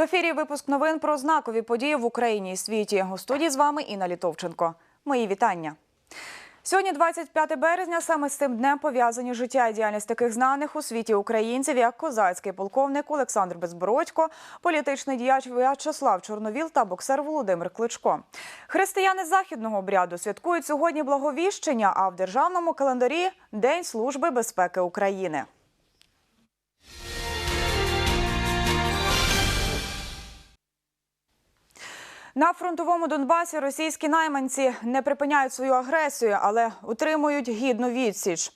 В ефірі випуск новин про знакові події в Україні і світі. У студії з вами Інна Літовченко. Мої вітання. Сьогодні, 25 березня, саме з цим днем пов'язані життя і діяльність таких знаних у світі українців, як козацький полковник Олександр Безбородько, політичний діяч В'ячеслав Чорновіл та боксер Володимир Кличко. Християни західного обряду святкують сьогодні благовіщення, а в державному календарі День служби безпеки України. На фронтовому Донбасі російські найманці не припиняють свою агресію, але утримують гідну відсіч.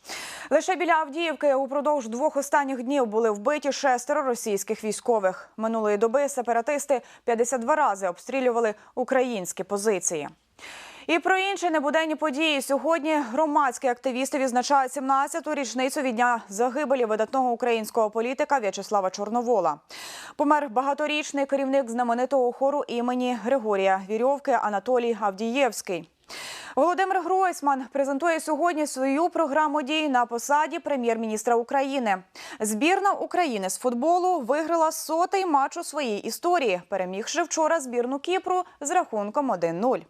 Лише біля Авдіївки упродовж двох останніх днів були вбиті шестеро російських військових. Минулої доби сепаратисти 52 рази обстрілювали українські позиції. І про інші небуденні події сьогодні громадські активісти відзначають 17-ту річницю від дня загибелі видатного українського політика В'ячеслава Чорновола. Помер багаторічний керівник знаменитого хору імені Григорія Вірьовки Анатолій Авдієвський. Володимир Гройсман презентує сьогодні свою програму дій на посаді прем'єр-міністра України. Збірна України з футболу виграла сотий матч у своїй історії, перемігши вчора збірну Кіпру з рахунком 1-0.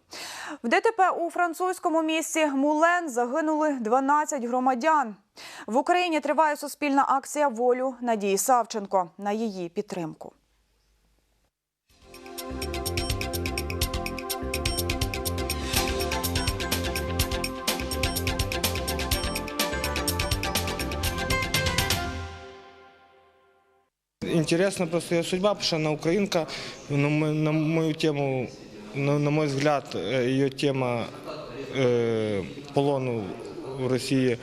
В ДТП у французькому місті Мулен загинули 12 громадян. В Україні триває суспільна акція волю Надії Савченко на її підтримку. Интересна просто ее судьба, потому что она украинка. На мою, на мою тему, на, на мой взгляд, ее тема э, полону в Росії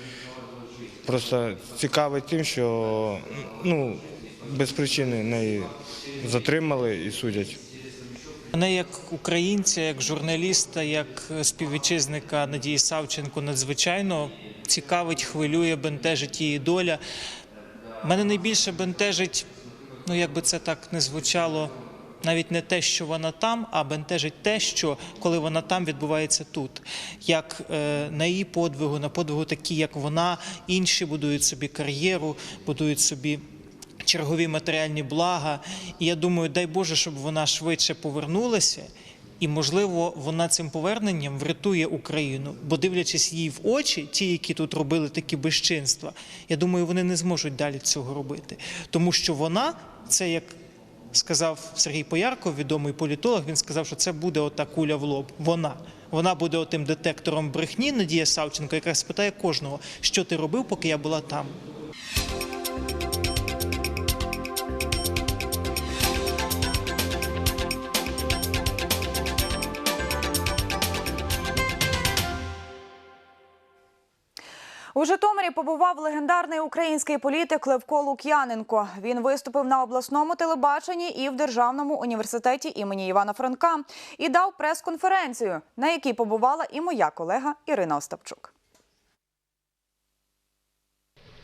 просто цікавить тим, що ну, без причини неї затримали і судять. Мене як українця, як журналіста, як співвітчизника Надії Савченко надзвичайно цікавить, хвилює, бентежить її доля. Мене найбільше бентежить, ну якби це так не звучало, навіть не те, що вона там, а бентежить те, що коли вона там відбувається тут. Як е, на її подвигу, на подвигу такі, як вона, інші будують собі кар'єру, будують собі чергові матеріальні блага. І я думаю, дай Боже, щоб вона швидше повернулася. І, можливо, вона цим поверненням врятує Україну, бо дивлячись їй в очі, ті, які тут робили такі безчинства, я думаю, вони не зможуть далі цього робити. Тому що вона, це як сказав Сергій Поярков, відомий політолог, він сказав, що це буде ота куля в лоб. Вона. Вона буде отим детектором брехні, Надія Савченко, яка спитає кожного, що ти робив, поки я була там. У Житомирі побував легендарний український політик Левко Лук'яненко. Він виступив на обласному телебаченні і в Державному університеті імені Івана Франка і дав прес-конференцію, на якій побувала і моя колега Ірина Остапчук.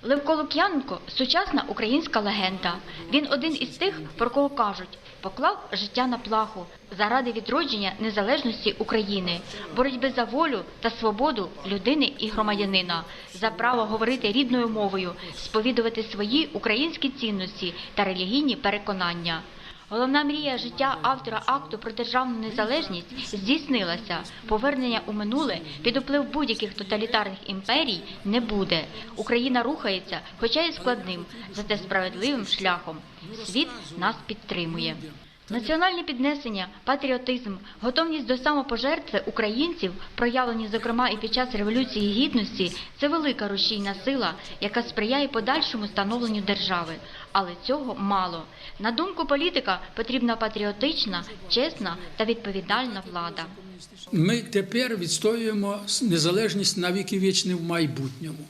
Левко Лук'яненко – сучасна українська легенда. Він один із тих, про кого кажуть, поклав життя на плаху заради відродження незалежності України, боротьби за волю та свободу людини і громадянина, за право говорити рідною мовою, сповідувати свої українські цінності та релігійні переконання. Головна мрія життя автора акту про державну незалежність здійснилася. Повернення у минуле під вплив будь-яких тоталітарних імперій не буде. Україна рухається, хоча і складним, зате справедливим шляхом. Світ нас підтримує. Національне піднесення, патріотизм, готовність до самопожертви українців, проявлені зокрема і під час революції гідності, це велика рушійна сила, яка сприяє подальшому становленню держави. Але цього мало. На думку політика, потрібна патріотична, чесна та відповідальна влада. Ми тепер відстоюємо незалежність на віки вічні в майбутньому.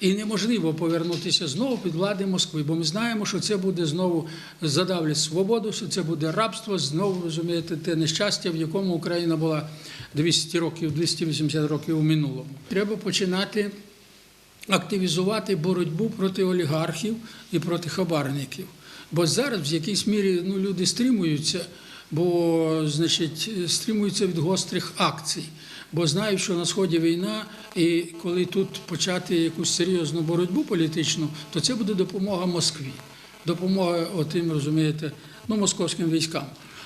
І неможливо повернутися знову під влади Москви, бо ми знаємо, що це буде знову задавлять свободу, що це буде рабство, знову розумієте, те нещастя, в якому Україна була 200 років, 280 років у минулому. Треба починати активізувати боротьбу проти олігархів і проти хабарників. Бо зараз в якійсь мірі ну, люди стримуються, бо значить, стримуються від гострих акцій. Бо знають, що на сході війна, і коли тут почати якусь серйозну боротьбу політичну, то це буде допомога Москві. Допомога отим, розумієте, ну, московським військам.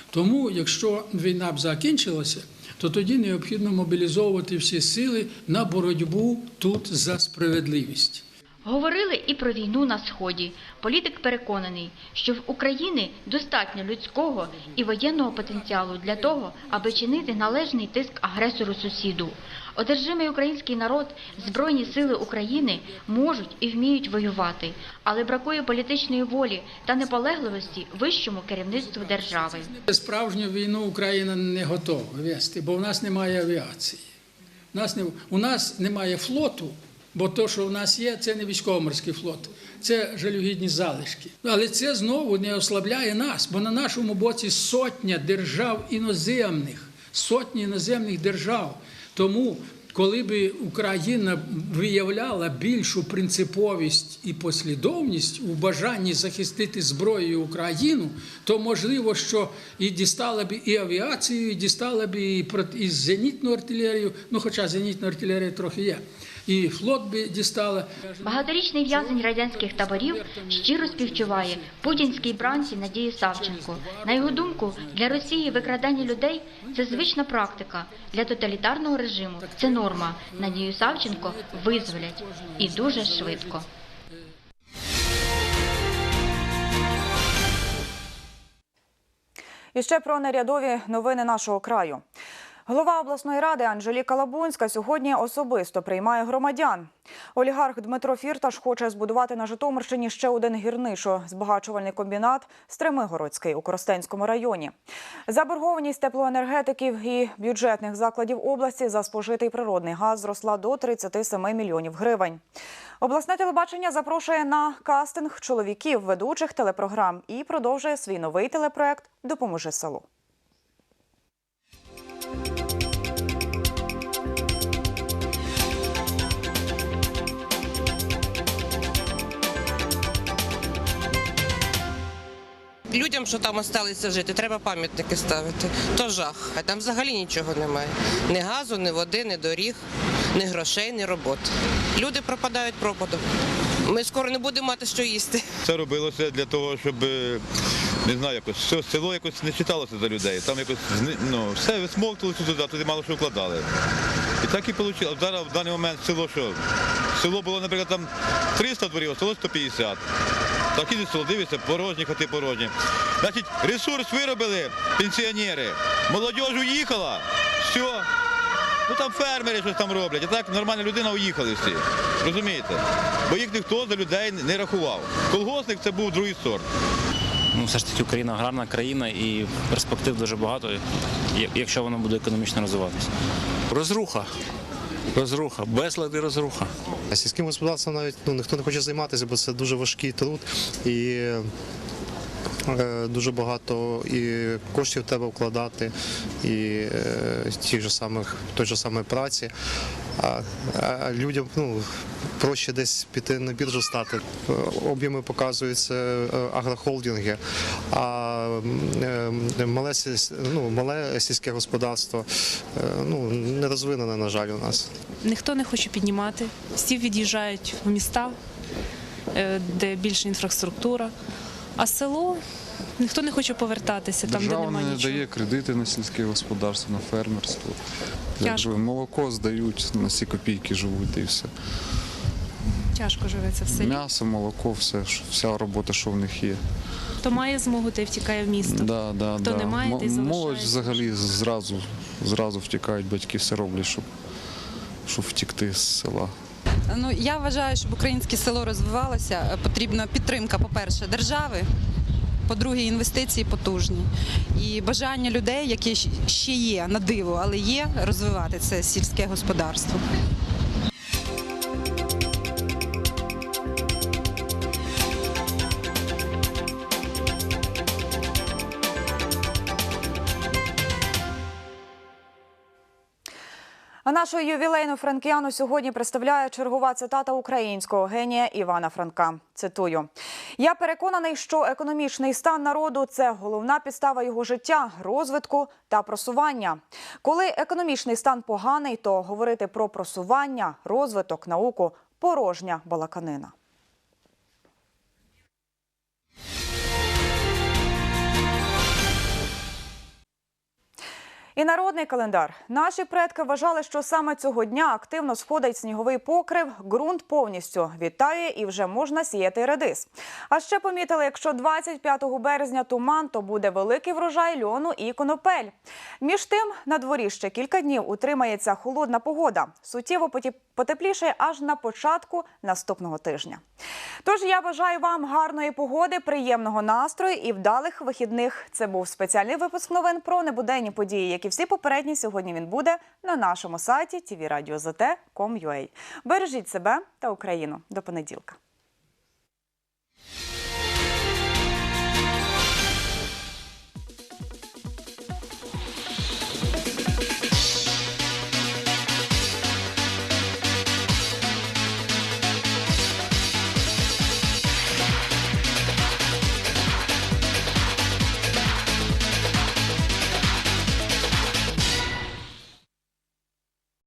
Тому, якщо війна б закінчилася, то тоді необхідно мобілізовувати всі сили на боротьбу тут за справедливість. Говорили і про війну на сході. Політик переконаний, що в Україні достатньо людського і воєнного потенціалу для того, аби чинити належний тиск агресору сусіду. Одержимий український народ, збройні сили України можуть і вміють воювати, але бракує політичної волі та наполегливості вищому керівництву держави. Справжню війну Україна не готова вести, бо в нас немає авіації. У нас немає флоту, бо то, що в нас є, це не військово-морський флот, це жалюгідні залишки. Але це знову не ослабляє нас, бо на нашому боці сотня держав іноземних, сотні іноземних держав. Тому, коли би Україна виявляла більшу принциповість і послідовність у бажанні захистити зброєю Україну, то можливо, що і дістала б і авіацію, і дістала б і зенітну артилерію, ну хоча зенітна артилерія трохи є, і флот би дістала. Багаторічний в'язень радянських таборів щиро співчуває путінській бранці Надії Савченко. На його думку, для Росії викрадання людей це звична практика. Для тоталітарного режиму це норма. Надію Савченко визволять і дуже швидко. І ще про нерядові новини нашого краю. Голова обласної ради Анжеліка Лабунська сьогодні особисто приймає громадян. Олігарх Дмитро Фірташ хоче збудувати на Житомирщині ще один гірничо-збагачувальний комбінат Стремигородський у Коростенському районі. Заборгованість теплоенергетиків і бюджетних закладів області за спожитий природний газ зросла до 37 мільйонів гривень. Обласне телебачення запрошує на кастинг чоловіків ведучих телепрограм і продовжує свій новий телепроект Допоможи селу. Людям, що там залишилися жити, треба пам'ятники ставити. То жах. А там взагалі нічого немає. Ні газу, ні води, ні доріг, ні грошей, ні роботи. Люди пропадають пропадом. Ми скоро не будемо мати що їсти. Це робилося для того, щоб е, не знаю, якось село якось не читалося за людей. Там якось ну, все висмоктувалося туди, туди мало що вкладали. І так і вийшло. Зараз в даний момент село що? Село було, наприклад, там 300 дворів, а село 150. Так і село дивиться, порожні хати порожні. Значить, ресурс виробили пенсіонери. Молодь уїхала, все. Ну там фермери щось там роблять, а так нормальна людина уїхали всі. Розумієте? Бо їх ніхто за людей не рахував. Колгосник це був другий сорт. Ну, все ж таки Україна гарна країна і перспектив дуже багато, якщо вона буде економічно розвиватися. Розруха. Розруха, безлад і розруха. Сільським господарством навіть ну, ніхто не хоче займатися, бо це дуже важкий труд і е, дуже багато і коштів треба вкладати, і е, тих же самих, той же самої праці. А, а людям ну, проще десь піти на біржу стати. Об'єми показуються е, агрохолдинги, а е, мале, ну, мале сільське господарство е, ну, не розвинене, на жаль, у нас. Ніхто не хоче піднімати, всі від'їжджають в міста, де більше інфраструктура. А село ніхто не хоче повертатися там, де Держава немає не нічого. дає кредити на сільське господарство, на фермерство. Тяжко. Якби молоко здають, на ці копійки живуть і все. Тяжко живеться в селі. М'ясо, молоко, все, що- вся робота, що в них є. Хто має змогу, той втікає в місто. Да, да, Хто да. не має, М- той Молодь залишається. взагалі зразу, зразу втікають, батьки все роблять, щоб, щоб втікти з села. Ну я вважаю, щоб українське село розвивалося, е, потрібна підтримка, по-перше, держави. По-друге, інвестиції потужні і бажання людей, які ще є на диво, але є розвивати це сільське господарство. Нашу ювілейну франкіану сьогодні представляє чергова цитата українського генія Івана Франка. Цитую: я переконаний, що економічний стан народу це головна підстава його життя, розвитку та просування. Коли економічний стан поганий, то говорити про просування, розвиток, науку порожня балаканина. І народний календар. Наші предки вважали, що саме цього дня активно сходить сніговий покрив, ґрунт повністю відтає і вже можна сіяти редис. А ще помітили, якщо 25 березня туман, то буде великий врожай льону і конопель. Між тим, на дворі ще кілька днів утримається холодна погода. Суттєво потепліше аж на початку наступного тижня. Тож я бажаю вам гарної погоди, приємного настрою і вдалих вихідних. Це був спеціальний випуск новин про небуденні події, як і всі попередні. Сьогодні він буде на нашому сайті tvradio.zt.com.ua. Бережіть себе та Україну. До понеділка.